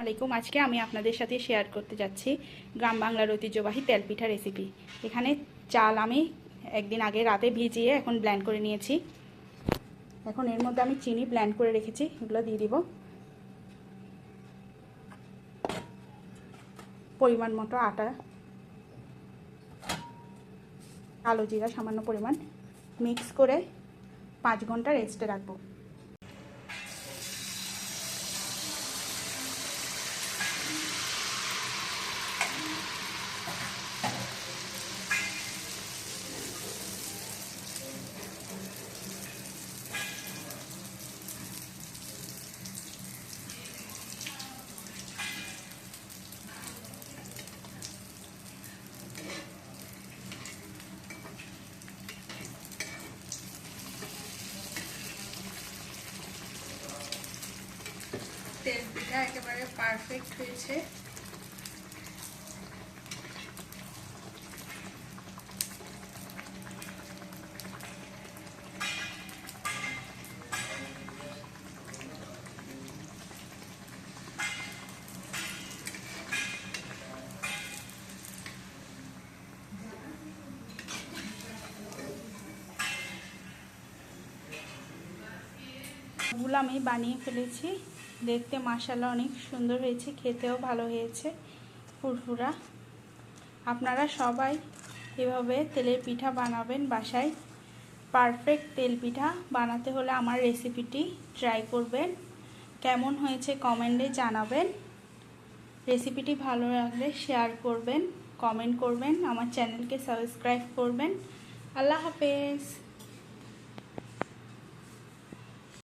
আলাইকুম আজকে আমি আপনাদের সাথে শেয়ার করতে যাচ্ছি গ্রাম বাংলার ঐতিহ্যবাহী তেলপিঠা রেসিপি এখানে চাল আমি একদিন আগে রাতে ভিজিয়ে এখন ব্ল্যান্ড করে নিয়েছি। এখন এর মধ্যে আমি চিনি ব্ল্যান্ড করে রেখেছি, এগুলো দিয়ে দিব। পরিমাণ মতো আটা, কালো জিরা সামান্য পরিমাণ। মিক্স করে পাঁচ ঘণ্টা রেস্টে রাখব। তেল একেবারে পারফেক্ট হয়েছে। গুলো আমি বানিয়ে ফেলেছি। দেখতে মাসালা অনেক সুন্দর হয়েছে, খেতেও ভালো হয়েছে, ফুরফুরা। আপনারা সবাই এভাবে তেলের পিঠা বানাবেন বাসায়। পারফেক্ট তেল পিঠা বানাতে হলে আমার রেসিপিটি ট্রাই করবেন। কেমন হয়েছে কমেন্টে জানাবেন। রেসিপিটি ভালো লাগলে শেয়ার করবেন, কমেন্ট করবেন, আমার চ্যানেলকে সাবস্ক্রাইব করবেন। আল্লাহ হাফেজ।